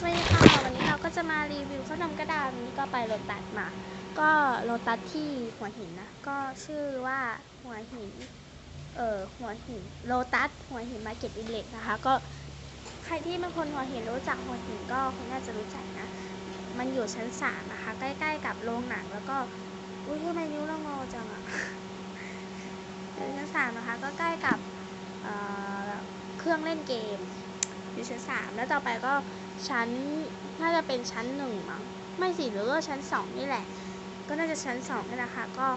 สวัสดีค่ะวันนี้เราก็จะมารีวิวขนมกระดาษนนี้ก็ไปโรตัสมา ก็โรตัสที่หัวหินนะ ก็ชื่อว่าหัวหิน เออหัวหินโรตัสหัวหินมาเก็ตอินเลนะคะ ก็ใครที่เป็นคนหัวหินรู้จักหัวหินก็คงน่าจะรู้จักนะ มันอยู่ชั้นสามนะคะ ใกล้ ๆ กับโรงหนังแล้วก็ อุ้ยทำไมนิ้วเรางอจังอะอยู่ชั้นสามนะคะ ก็ใกล้กับเเครื่องเล่นเกม อยู่ชั้นสามแล้วต่อไปก็ ชั้นน่าจะเป็นชั้นหนึ่งมั้งไม่สิหรือว่าชั้นสองนี่แหละ ก็น่าจะชั้นสองนี่แหละค่ะก็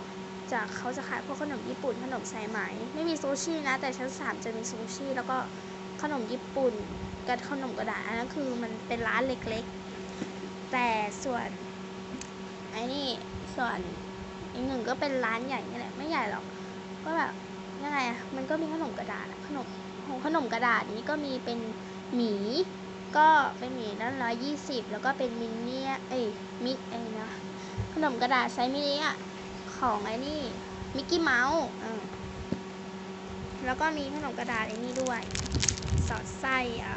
จะเขาจะขายพวกขนมญี่ปุ่นขนมสายไหม ไม่มีซูชินะ แต่ชั้นสามจะมีซูชิแล้วก็ขนมญี่ปุ่นกับขนมกระดาษอันนั้นคือมันเป็นร้านเล็กๆ แต่ส่วนไอ้นี่ส่วนอีกหนึ่งก็เป็นร้านใหญ่นี่แหละไม่ใหญ่หรอก ก็แบบยังไงอะมันก็มีขนมกระดาษขนมของขนมกระดาษนี้ก็มีเป็นหมี ก็เป็นหมีนั่นร้อยยี่สิบแล้วก็เป็นมินเนี่ยเอ้ยมิกเอ้นะขนมกระดาษไซส์มินิอะของไอ้นี่มิกกี้เมาส์อ่แล้วก็มีขนมกระดาษไอ้นี่ด้วย สอดไส้อ่า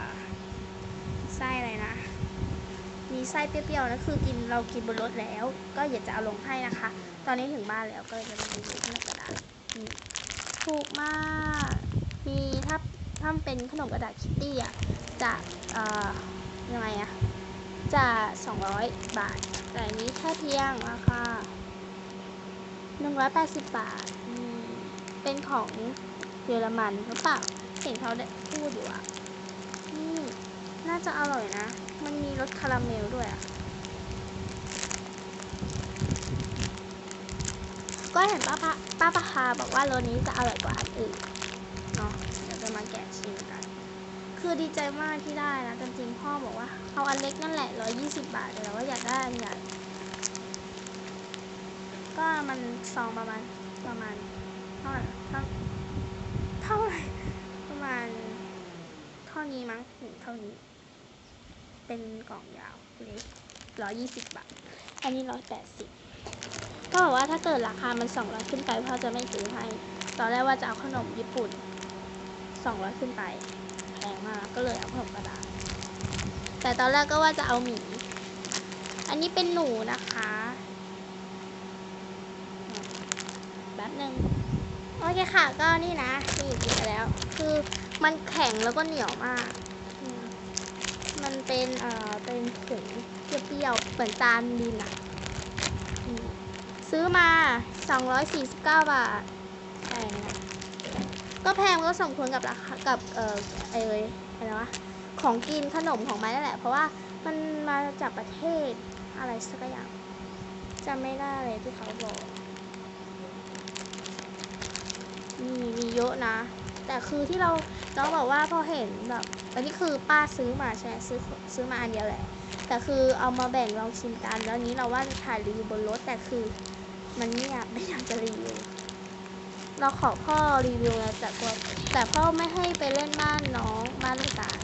ไส้อะไรนะ มีไส้เปรี้ยวๆนะคือกินเรากินบนรถแล้ว ก็อยากจะเอาลงให้นะคะ ตอนนี้ถึงบ้านแล้วก็เลยจะมีขนมกระดาษถูกมาก มีถ้า ถ้าเป็นขนมกระดาษคิตตี้อะจะเอ่อยังไงอะจะ 200 บาท แต่นี้แค่เพียงราคา180 บาทอืมเป็นของเยอรมันหรือเปล่าเห็นเขาได้พูดอยู่อะนี่น่าจะอร่อยนะ มันมีรสคาราเมลด้วยอะ ก็เห็นป้าป้าป้าปะคาบอกว่ารสนี้จะอร่อยกว่าอันอื่นเนาะเดี๋ยวจะมาแกะชิมกัน คือดีใจมากที่ได้นะจริงๆพ่อบอกว่าเอาอันเล็กนั่นแหละร้อยยี่สิบบาทแต่ว่าอยากได้อันใหญ่ก็มันซองประมาณประมาณเท่าไหร่เท่าไหร่ประมาณเท่านี้มั้งถึงเท่านี้ เป็นกล่องยาวเล็กร้อยยี่สิบบาท อันนี้ร้อยแปดสิบก็บอกว่าถ้าเกิดราคามันสองร้อยขึ้นไปพ่อจะไม่ซื้อให้ ตอนแรกว่าจะเอาขนมญี่ปุ่นสองร้อยขึ้นไป มากก็เลยเอาขนมกระดาษ แต่ตอนแรกก็ว่าจะเอาหมี อันนี้เป็นหนูนะคะ แป๊บหนึ่งโอเคค่ะก็นี่นะนี่กินไปแล้ว คือมันแข็งแล้วก็เหนียวมาก มันเป็นเอ่อเป็นผงเปรี้ยวๆเหมือนตาลดินอะอืมซื้อมา 249 บาท ก็แพงก็สมควรกับราคากับเอ่อไอเลยอะไรวะของกินขนมของมันนั่นแหละ เพราะว่ามันมาจากประเทศอะไรสักอย่างจำไม่ได้เลยที่เขาบอกมีมีเยอะนะ แต่คือที่เราน้องบอกว่าพอเห็นแบบอันนี้คือป้าซื้อมาใช่ไหมซื้อซื้อมาอันเดียวแหละ แต่คือเอามาแบ่งลองชิมกันแล้วนี้เราว่าจะถ่ายรีวิวบนรถแต่คือ มันไม่อยากไม่อยากจะรีวิว เราขอพ่อรีวิวแล้วแต่ตัวแต่พ่อไม่ให้ไปเล่นบ้านน้องบ้านลูกตาล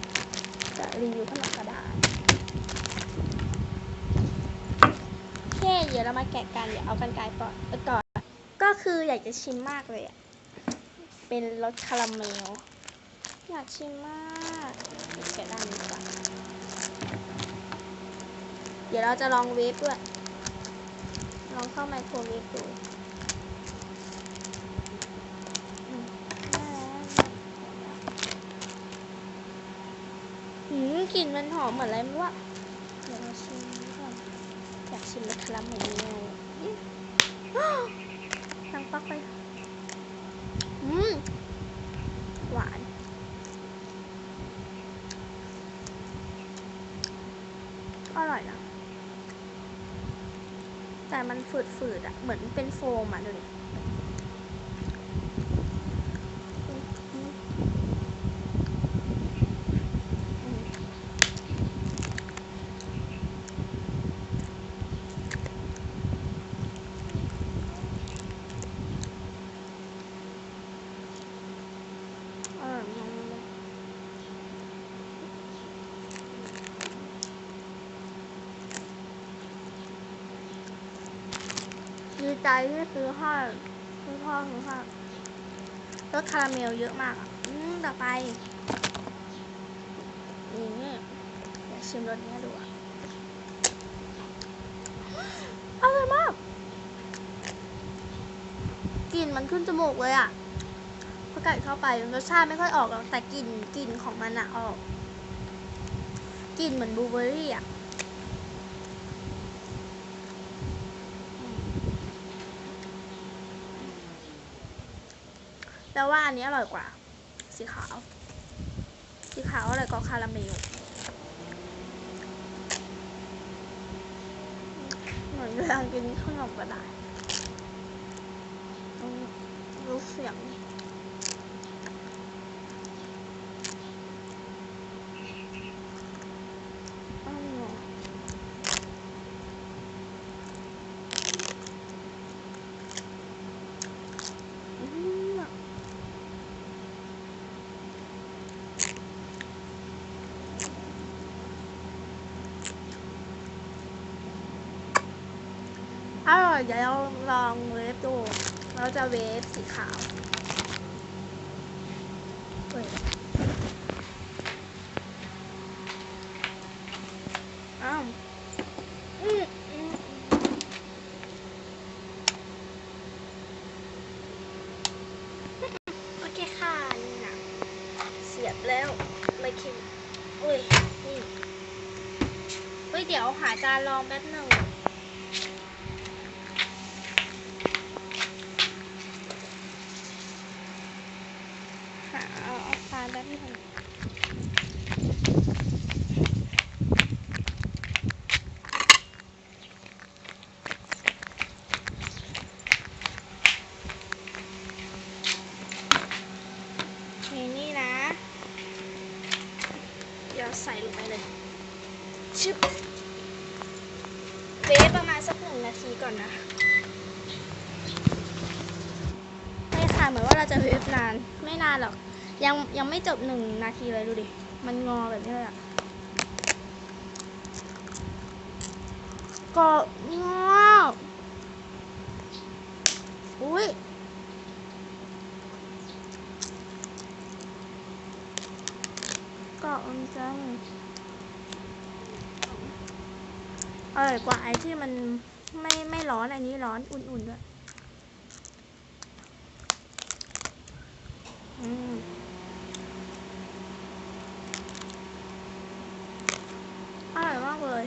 จะรีวิวขนมกระดาษโอเคเดี๋ยวเรามาแกะกันเดี๋ยวเอากันไกลก่อนก่อนก็คืออยากจะชิมมากเลยอะเป็นรสคาราเมลอยากชิมมากแกะด้านนี้ก่อนเดี๋ยวเราจะลองเวฟด้วยลองเข้าไมโครเวฟดูอืมได้แล้วอืม กลิ่นมันหอมเหมือนอะไรไม่รู้อะเดี๋ยวเราชิมก่อนอยากชิมรสคาราเมลนี่อ้าวนังปักไปอืมหวาน อร่อยนะ แต่มันฝืดๆอะเหมือนเป็นโฟมอะดูดิอืมอืมอืมอร่อยมากเลย ดี ใจที่ซื้อให้ซื้อพ่อซื้อให้รสคาราเมลเยอะมากอะอืมต่อไปนี่เดี๋ยวชชิมรสนี้ดูอะอร่อยมากกลิ่นมันขึ้นจมูกเลยอะพอกัดเข้าไปรสชาติไม่ค่อยออกหรอกแต่กลิ่นกลิ่นของมันอะออกกลิ่นเหมือนบลูเบอร์รี่อะ แล้วว่าอันนี้อร่อยกว่า สีขาว สีขาวอร่อยกว่าคาราเมลเหมือนเวลากินขนมกระดาษรู้เสียง อ้าวอืม อร่อยเดี๋ยวเราลองเวฟดู เราจะเวฟสีขาวเอ้ยอ้าวอืมอืมโอเคค่ะนี่นะเสียบแล้วไม่คิดเอ้ยนี่เฮ้ย เดี๋ยวหาจานรองแป๊บหนึ่ง หาเอาเอา ทีนี่นะ เดี๋ยวใส่ลงไปเลย ชึบเวฟประมาณสักหนึ่งนาทีก่อนนะไม่ค่ะเหมือนว่าเราจะเวฟนาน ไม่นานหรอก ยังยังไม่จบหนึ่งนาทีเลยดูดิ มันงอแบบนี้เลยอะก็งออุ้ยก็อันจังอร่อยกว่าไอ้ที่มันไม่ไม่ร้อนอันนี้ร้อนอุ่นๆด้วย อืม อร่อยมาก เลย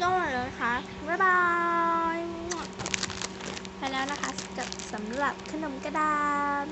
ก็หมดแล้วนะคะ บ๊ายบาย ไปแล้วนะคะกับสำหรับขนมกระดาน